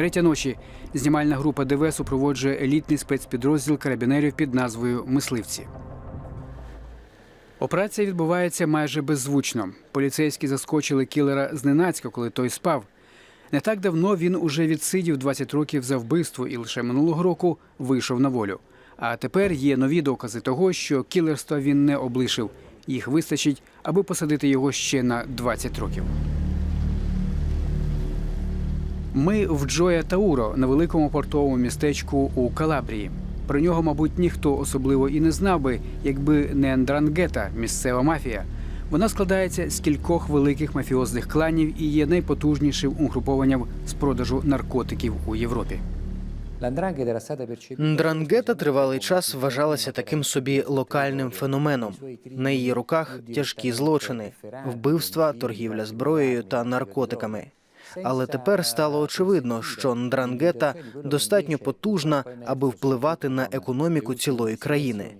третя ночі. Знімальна група ДВ супроводжує елітний спецпідрозділ карабінерів під назвою Мисливці. Операція відбувається майже беззвучно. Поліцейські заскочили кілера зненацька, коли той спав. Не так давно він уже відсидів 20 років за вбивство і лише минулого року вийшов на волю. А тепер є нові докази того, що кілерства він не облишив. Їх вистачить, аби посадити його ще на 20 років. Ми в Джоя Тауро на великому портовому містечку у Калабрії. Про нього, мабуть, ніхто особливо і не знав би, якби не Андрангета, місцева мафія. Вона складається з кількох великих мафіозних кланів і є найпотужнішим угрупованням з продажу наркотиків у Європі. Ндрангета тривалий час вважалася таким собі локальним феноменом. На її руках тяжкі злочини, вбивства, торгівля зброєю та наркотиками. Але тепер стало очевидно, що Ндрангета достатньо потужна, аби впливати на економіку цілої країни.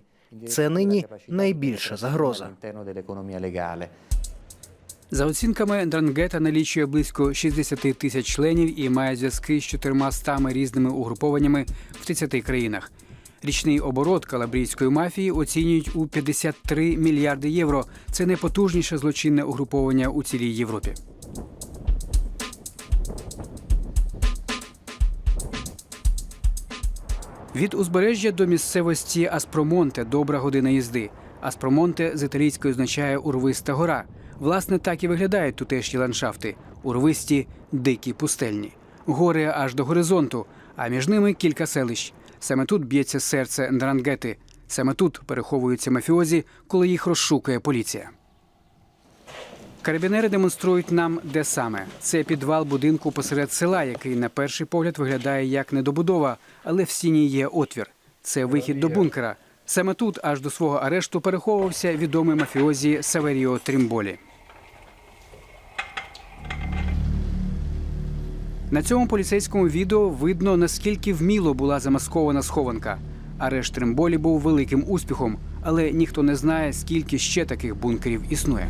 Це нині найбільша загроза. За оцінками, Дрангета налічує близько 60 тисяч членів і має зв'язки з 400 різними угрупованнями в 30 країнах. Річний оборот калабрійської мафії оцінюють у 53 мільярди євро. Це найпотужніше злочинне угруповання у цілій Європі. Від узбережжя до місцевості Аспромонте добра година їзди. Аспромонте з італійської означає урвиста гора. Власне, так і виглядають тутешні ландшафти урвисті, дикі пустельні. Гори аж до горизонту, а між ними кілька селищ. Саме тут б'ється серце Ндрангети. Саме тут переховуються мафіозі, коли їх розшукує поліція. Карабінери демонструють нам, де саме. Це підвал будинку посеред села, який на перший погляд виглядає як недобудова, але в стіні є отвір. Це вихід до бункера. Саме тут, аж до свого арешту, переховувався відомий мафіозі Саверіо Трімболі. На цьому поліцейському відео видно, наскільки вміло була замаскована схованка. Арешт Тримболі був великим успіхом, але ніхто не знає, скільки ще таких бункерів існує.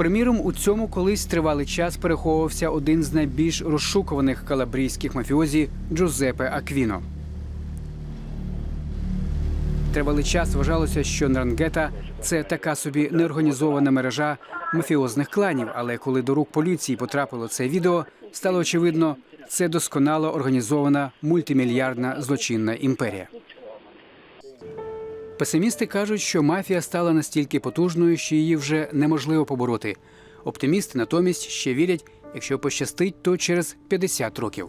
Приміром, у цьому колись тривалий час переховувався один з найбільш розшукуваних калабрійських мафіозі Джузепе Аквіно. Тривалий час вважалося, що Нрангета це така собі неорганізована мережа мафіозних кланів. Але коли до рук поліції потрапило це відео, стало очевидно, це досконало організована мультимільярдна злочинна імперія. Песимісти кажуть, що мафія стала настільки потужною, що її вже неможливо побороти. Оптимісти натомість ще вірять, якщо пощастить, то через 50 років.